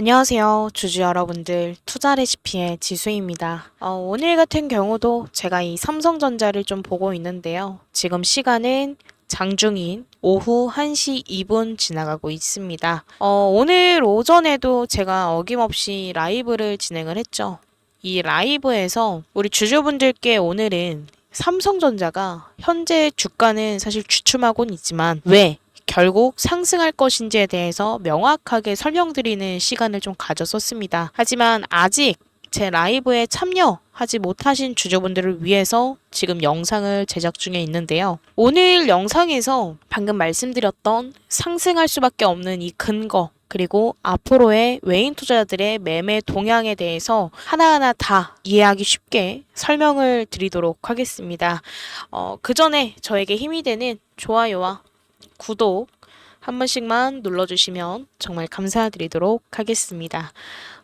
안녕하세요. 주주 여러분들. 투자 레시피의 지수입니다. 어, 오늘 같은 경우도 제가 이 삼성전자를 좀 보고 있는데요. 지금 시간은 장중인 오후 1시 2분 지나가고 있습니다. 어, 오늘 오전에도 제가 어김없이 라이브를 진행을 했죠. 이 라이브에서 우리 주주분들께 오늘은 삼성전자가 현재 주가는 사실 주춤하고는 있지만 왜 결국 상승할 것인지에 대해서 명확하게 설명드리는 시간을 좀 가졌었습니다. 하지만 아직 제 라이브에 참여하지 못하신 주주분들을 위해서 지금 영상을 제작 중에 있는데요. 오늘 영상에서 방금 말씀드렸던 상승할 수밖에 없는 이 근거, 그리고 앞으로의 외인 투자자들의 매매 동향에 대해서 하나하나 다 이해하기 쉽게 설명을 드리도록 하겠습니다. 어, 그 전에 저에게 힘이 되는 좋아요와 구독 한 번씩만 눌러주시면 정말 감사드리도록 하겠습니다.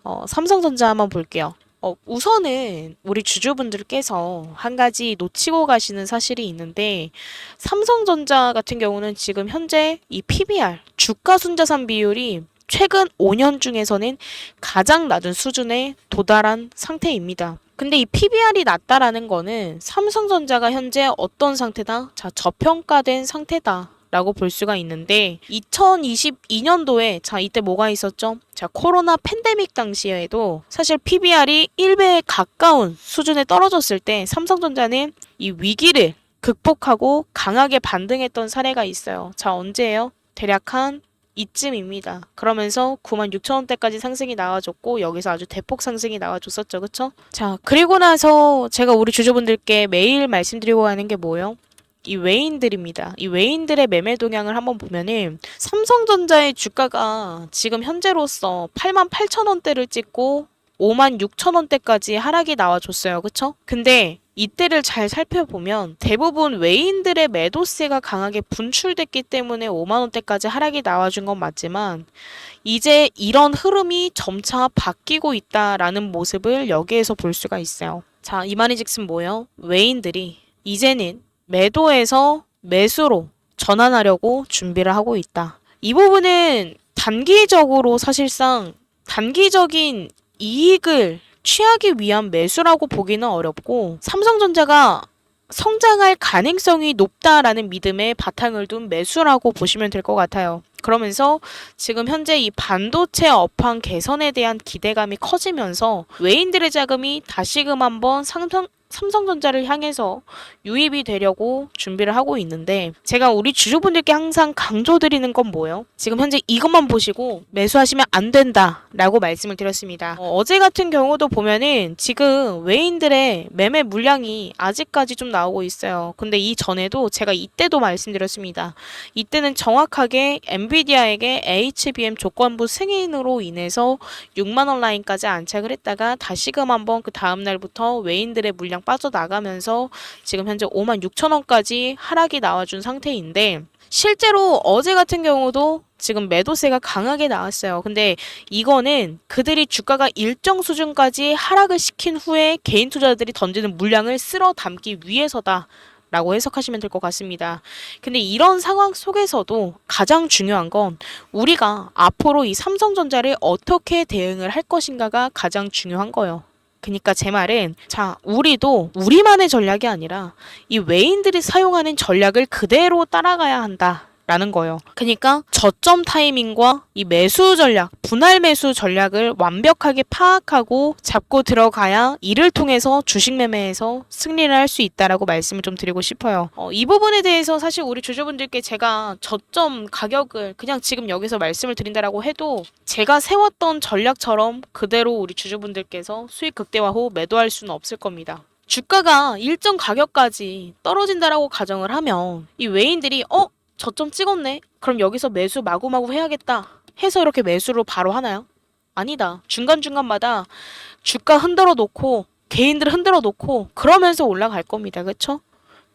어, 삼성전자 한번 볼게요. 어, 우선은 우리 주주분들께서 한 가지 놓치고 가시는 사실이 있는데 삼성전자 같은 경우는 지금 현재 이 PBR 주가 순자산 비율이 최근 5년 중에서는 가장 낮은 수준에 도달한 상태입니다. 근데 이 PBR이 낮다라는 거는 삼성전자가 현재 어떤 상태다? 자, 저평가된 상태다. 라고 볼 수가 있는데 2022년도에 자 이때 뭐가 있었죠? 자 코로나 팬데믹 당시에도 사실 PBR이 1배에 가까운 수준에 떨어졌을 때 삼성전자는 이 위기를 극복하고 강하게 반등했던 사례가 있어요. 자 언제예요? 대략 한 이쯤입니다. 그러면서 9만 6천 원대까지 상승이 나와줬고 여기서 아주 대폭 상승이 나와줬었죠. 그쵸? 자 그리고 나서 제가 우리 주주분들께 매일 말씀드리고 하는 게 뭐예요? 이 외인들입니다. 이 외인들의 매매 동향을 한번 보면은 삼성전자의 주가가 지금 현재로서 8만 8천 원대를 찍고 5만 6천 원대까지 하락이 나와줬어요. 그쵸? 근데 이때를 잘 살펴보면 대부분 외인들의 매도세가 강하게 분출됐기 때문에 5만 원대까지 하락이 나와준 건 맞지만 이제 이런 흐름이 점차 바뀌고 있다라는 모습을 여기에서 볼 수가 있어요. 자, 이 말이 즉슨 뭐예요? 외인들이 이제는 매도에서 매수로 전환하려고 준비를 하고 있다. 이 부분은 단기적으로 사실상 단기적인 이익을 취하기 위한 매수라고 보기는 어렵고 삼성전자가 성장할 가능성이 높다라는 믿음에 바탕을 둔 매수라고 보시면 될 것 같아요. 그러면서 지금 현재 이 반도체 업황 개선에 대한 기대감이 커지면서 외인들의 자금이 다시금 한번 상승 삼성전자를 향해서 유입이 되려고 준비를 하고 있는데 제가 우리 주주분들께 항상 강조드리는 건 뭐예요? 지금 현재 이것만 보시고 매수하시면 안 된다라고 말씀을 드렸습니다. 어, 제 같은 경우도 보면은 지금 외인들의 매매 물량이 아직까지 좀 나오고 있어요. 근데 이 전에도 제가 이때도 말씀드렸습니다. 이때는 정확하게 엔비디아에게 HBM 조건부 승인으로 인해서 6만 원 라인까지 안착을 했다가 다시금 한번 그 다음 날부터 외인들의 물량 빠져나가면서 지금 현재 5만 6천 원까지 하락이 나와준 상태인데 실제로 어제 같은 경우도 지금 매도세가 강하게 나왔어요. 근데 이거는 그들이 주가가 일정 수준까지 하락을 시킨 후에 개인 투자자들이 던지는 물량을 쓸어 담기 위해서다. 라고 해석하시면 될 것 같습니다. 근데 이런 상황 속에서도 가장 중요한 건 우리가 앞으로 이 삼성전자를 어떻게 대응을 할 것인가가 가장 중요한 거예요. 그러니까 제 말은 자 우리도 우리만의 전략이 아니라 이 외인들이 사용하는 전략을 그대로 따라가야 한다. 라는 거예요. 그러니까 저점 타이밍과 이 매수 전략, 분할 매수 전략을 완벽하게 파악하고 잡고 들어가야 이를 통해서 주식 매매에서 승리를 할 수 있다라고 말씀을 좀 드리고 싶어요. 어, 이 부분에 대해서 사실 우리 주주분들께 제가 저점 가격을 그냥 지금 여기서 말씀을 드린다라고 해도 제가 세웠던 전략처럼 그대로 우리 주주분들께서 수익 극대화 후 매도할 수는 없을 겁니다. 주가가 일정 가격까지 떨어진다라고 가정을 하면 이 외인들이 어 저점 찍었네. 그럼 여기서 매수 마구마구 해야겠다. 해서 이렇게 매수로 바로 하나요? 아니다. 중간중간마다 주가 흔들어 놓고 개인들 흔들어 놓고 그러면서 올라갈 겁니다. 그쵸?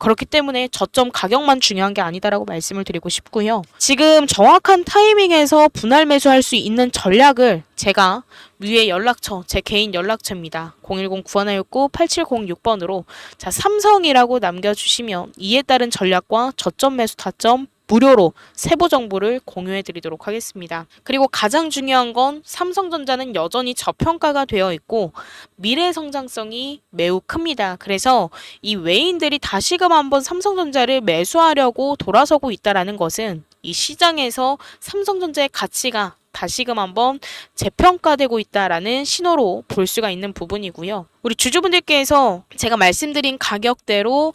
그렇기 때문에 저점 가격만 중요한 게 아니다라고 말씀을 드리고 싶고요. 지금 정확한 타이밍에서 분할 매수할 수 있는 전략을 제가 위에 연락처, 제 개인 연락처입니다. 010-9169-8706번으로 자, 삼성이라고 남겨주시면 이에 따른 전략과 저점 매수 타점 무료로 세부 정보를 공유해 드리도록 하겠습니다. 그리고 가장 중요한 건 삼성전자는 여전히 저평가가 되어 있고 미래 성장성이 매우 큽니다. 그래서 이 외인들이 다시금 한번 삼성전자를 매수하려고 돌아서고 있다라는 것은 이 시장에서 삼성전자의 가치가 다시금 한번 재평가되고 있다라는 신호로 볼 수가 있는 부분이고요. 우리 주주분들께서 제가 말씀드린 가격대로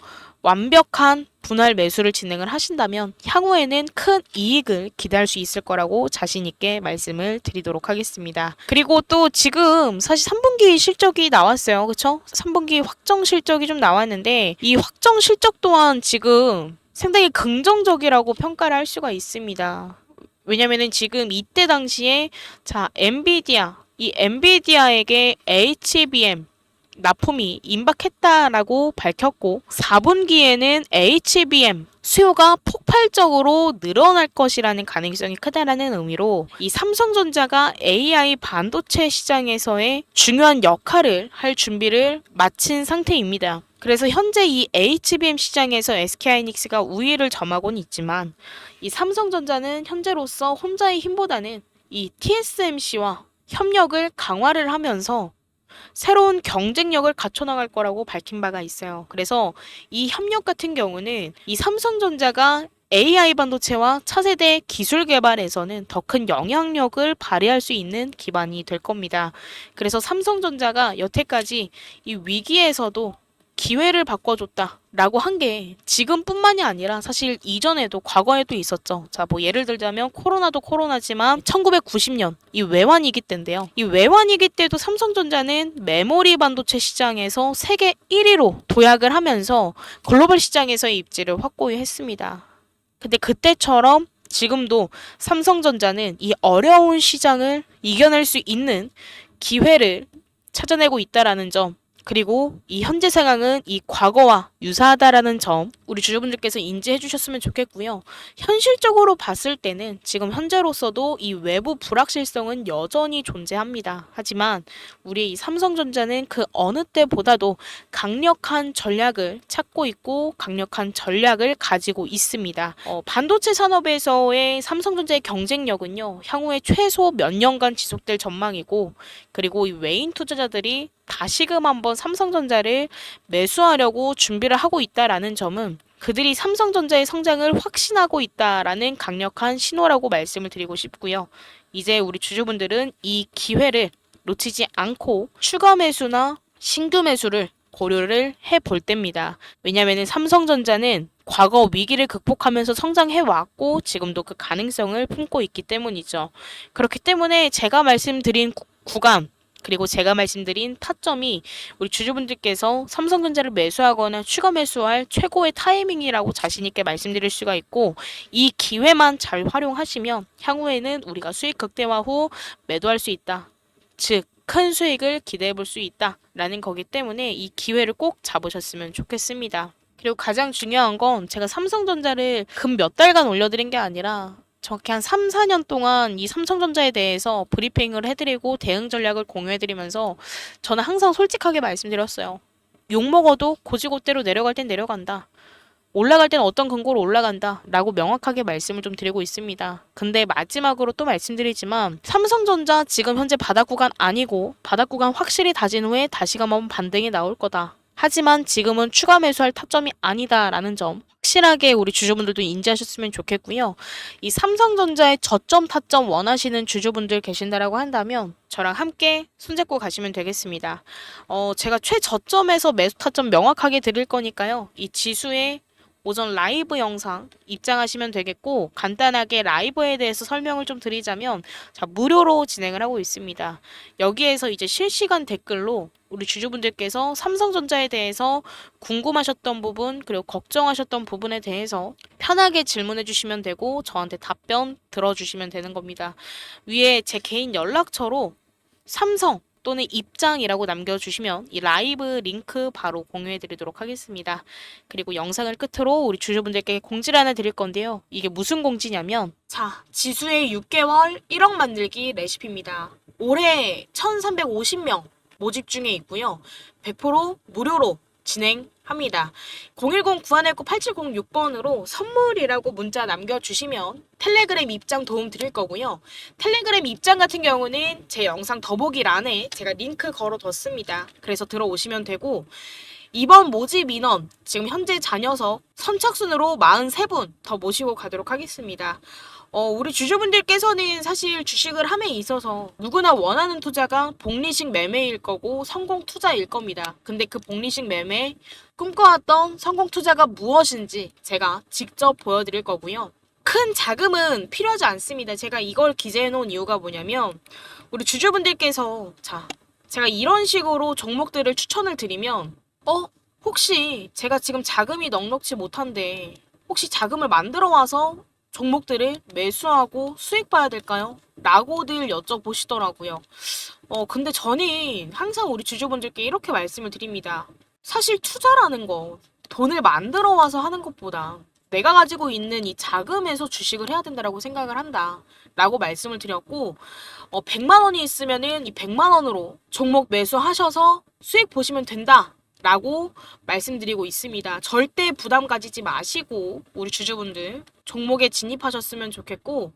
완벽한 분할 매수를 진행을 하신다면 향후에는 큰 이익을 기대할 수 있을 거라고 자신 있게 말씀을 드리도록 하겠습니다. 그리고 또 지금 사실 3분기 실적이 나왔어요. 그렇죠? 3분기 확정 실적이 좀 나왔는데 이 확정 실적 또한 지금 상당히 긍정적이라고 평가를 할 수가 있습니다. 왜냐면은 지금 이때 당시에 자 엔비디아 이 엔비디아에게 HBM 납품이 임박했다라고 밝혔고 4분기에는 HBM 수요가 폭발적으로 늘어날 것이라는 가능성이 크다라는 의미로 이 삼성전자가 AI 반도체 시장에서의 중요한 역할을 할 준비를 마친 상태입니다. 그래서 현재 이 HBM 시장에서 SK하이닉스가 우위를 점하고는 있지만 이 삼성전자는 현재로서 혼자의 힘보다는 이 TSMC와 협력을 강화를 하면서 새로운 경쟁력을 갖춰나갈 거라고 밝힌 바가 있어요. 그래서 이 협력 같은 경우는 이 삼성전자가 AI 반도체와 차세대 기술 개발에서는 더 큰 영향력을 발휘할 수 있는 기반이 될 겁니다. 그래서 삼성전자가 여태까지 이 위기에서도 기회를 바꿔줬다라고 한 게 지금뿐만이 아니라 사실 이전에도 과거에도 있었죠. 자, 뭐 예를 들자면 코로나도 코로나지만 1990년 이 외환위기 때인데요. 이 외환위기 때도 삼성전자는 메모리 반도체 시장에서 세계 1위로 도약을 하면서 글로벌 시장에서의 입지를 확고히 했습니다. 근데 그때처럼 지금도 삼성전자는 이 어려운 시장을 이겨낼 수 있는 기회를 찾아내고 있다라는 점 그리고 이 현재 상황은 이 과거와 유사하다라는 점 우리 주주분들께서 인지해 주셨으면 좋겠고요. 현실적으로 봤을 때는 지금 현재로서도 이 외부 불확실성은 여전히 존재합니다. 하지만 우리 이 삼성전자는 그 어느 때보다도 강력한 전략을 찾고 있고 강력한 전략을 가지고 있습니다. 어, 반도체 산업에서의 삼성전자의 경쟁력은요. 향후에 최소 몇 년간 지속될 전망이고 그리고 이 외인 투자자들이 다시금 한번 삼성전자를 매수하려고 준비를 하고 있다라는 점은 그들이 삼성전자의 성장을 확신하고 있다라는 강력한 신호라고 말씀을 드리고 싶고요. 이제 우리 주주분들은 이 기회를 놓치지 않고 추가 매수나 신규 매수를 고려를 해 볼 때입니다. 왜냐하면 삼성전자는 과거 위기를 극복하면서 성장해 왔고 지금도 그 가능성을 품고 있기 때문이죠. 그렇기 때문에 제가 말씀드린 구, 구간 그리고 제가 말씀드린 타점이 우리 주주분들께서 삼성전자를 매수하거나 추가 매수할 최고의 타이밍이라고 자신있게 말씀드릴 수가 있고 이 기회만 잘 활용하시면 향후에는 우리가 수익 극대화 후 매도할 수 있다. 즉, 큰 수익을 기대해 볼 수 있다. 라는 거기 때문에 이 기회를 꼭 잡으셨으면 좋겠습니다. 그리고 가장 중요한 건 제가 삼성전자를 금 몇 달간 올려드린 게 아니라 정확히 한 3, 4년 동안 이 삼성전자에 대해서 브리핑을 해드리고 대응 전략을 공유해드리면서 저는 항상 솔직하게 말씀드렸어요. 욕 먹어도 고지고대로 내려갈 땐 내려간다. 올라갈 때는 어떤 근거로 올라간다 라고 명확하게 말씀을 좀 드리고 있습니다. 근데 마지막으로 또 말씀드리지만 삼성전자 지금 현재 바닥 구간 아니고 바닥 구간 확실히 다진 후에 다시금 한번 반등이 나올 거다. 하지만 지금은 추가 매수할 타점이 아니다라는 점 확실하게 우리 주주분들도 인지하셨으면 좋겠고요. 이 삼성전자의 저점 타점 원하시는 주주분들 계신다라고 한다면 저랑 함께 손잡고 가시면 되겠습니다. 어, 제가 최저점에서 매수 타점 명확하게 드릴 거니까요. 이 지수의 오전 라이브 영상 입장하시면 되겠고 간단하게 라이브에 대해서 설명을 좀 드리자면 자 무료로 진행을 하고 있습니다. 여기에서 이제 실시간 댓글로 우리 주주분들께서 삼성전자에 대해서 궁금하셨던 부분 그리고 걱정하셨던 부분에 대해서 편하게 질문해 주시면 되고 저한테 답변 들어주시면 되는 겁니다. 위에 제 개인 연락처로 삼성 또는 입장이라고 남겨주시면 이 라이브 링크 바로 공유해 드리도록 하겠습니다. 그리고 영상을 끝으로 우리 주주분들께 공지를 하나 드릴 건데요. 이게 무슨 공지냐면 자 지수의 6개월 1억 만들기 레시피입니다. 올해 1350명 모집 중에 있고요. 100% 무료로 진행합니다. 010-9119-8706번으로 선물이라고 문자 남겨주시면 텔레그램 입장 도움 드릴 거고요. 텔레그램 입장 같은 경우는 제 영상 더보기란에 제가 링크 걸어뒀습니다. 그래서 들어오시면 되고 이번 모집 인원 지금 현재 자녀석 선착순으로 43분 더 모시고 가도록 하겠습니다. 어, 우리 주주분들께서는 사실 주식을 함에 있어서 누구나 원하는 투자가 복리식 매매일 거고 성공 투자일 겁니다. 근데 그 복리식 매매 꿈꿔왔던 성공 투자가 무엇인지 제가 직접 보여드릴 거고요. 큰 자금은 필요하지 않습니다. 제가 이걸 기재해 놓은 이유가 뭐냐면 우리 주주분들께서 자 제가 이런 식으로 종목들을 추천을 드리면 어 혹시 제가 지금 자금이 넉넉지 못한데 혹시 자금을 만들어 와서 종목들을 매수하고 수익 봐야 될까요? 라고들 여쭤보시더라고요. 어, 근데 저는 항상 우리 주주분들께 이렇게 말씀을 드립니다. 사실 투자라는 거, 돈을 만들어 와서 하는 것보다 내가 가지고 있는 이 자금에서 주식을 해야 된다라고 생각을 한다. 라고 말씀을 드렸고, 어, 100만 원이 있으면은 이 100만 원으로 종목 매수하셔서 수익 보시면 된다. 라고 말씀드리고 있습니다. 절대 부담 가지지 마시고 우리 주주분들 종목에 진입하셨으면 좋겠고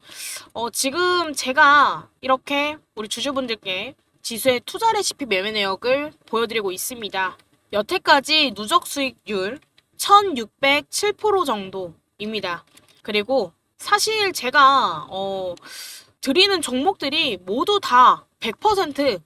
어, 지금 제가 이렇게 우리 주주분들께 지수의 투자 레시피 매매 내역을 보여드리고 있습니다. 여태까지 누적 수익률 1607% 정도입니다. 그리고 사실 제가 어, 드리는 종목들이 모두 다 100%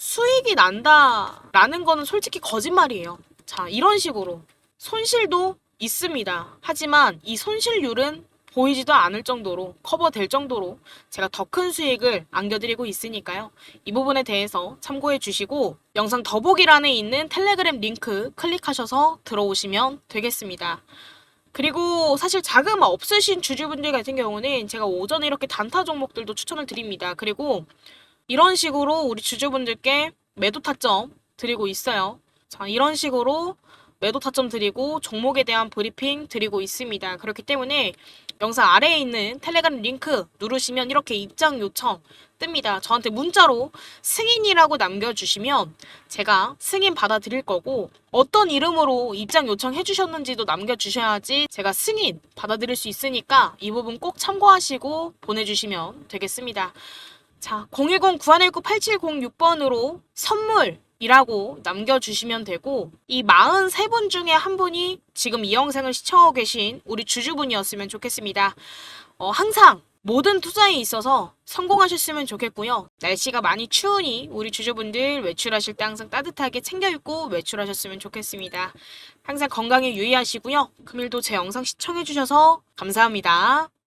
수익이 난다라는 거는 솔직히 거짓말이에요. 자, 이런 식으로 손실도 있습니다. 하지만 이 손실률은 보이지도 않을 정도로 커버될 정도로 제가 더 큰 수익을 안겨드리고 있으니까요. 이 부분에 대해서 참고해 주시고 영상 더보기란에 있는 텔레그램 링크 클릭하셔서 들어오시면 되겠습니다. 그리고 사실 자금 없으신 주주분들 같은 경우는 제가 오전에 이렇게 단타 종목들도 추천을 드립니다. 그리고 이런 식으로 우리 주주분들께 매도 타점 드리고 있어요. 자, 이런 식으로 매도 타점 드리고 종목에 대한 브리핑 드리고 있습니다. 그렇기 때문에 영상 아래에 있는 텔레그램 링크 누르시면 이렇게 입장 요청 뜹니다. 저한테 문자로 승인이라고 남겨주시면 제가 승인 받아드릴 거고 어떤 이름으로 입장 요청해 주셨는지도 남겨주셔야지 제가 승인 받아드릴 수 있으니까 이 부분 꼭 참고하시고 보내주시면 되겠습니다. 자, 010-9119-8706번으로 선물이라고 남겨주시면 되고, 이 43분 중에 한 분이 지금 이 영상을 시청하고 계신 우리 주주분이었으면 좋겠습니다. 어, 항상 모든 투자에 있어서 성공하셨으면 좋겠고요. 날씨가 많이 추우니 우리 주주분들 외출하실 때 항상 따뜻하게 챙겨 입고 외출하셨으면 좋겠습니다. 항상 건강에 유의하시고요. 금일도 제 영상 시청해주셔서 감사합니다.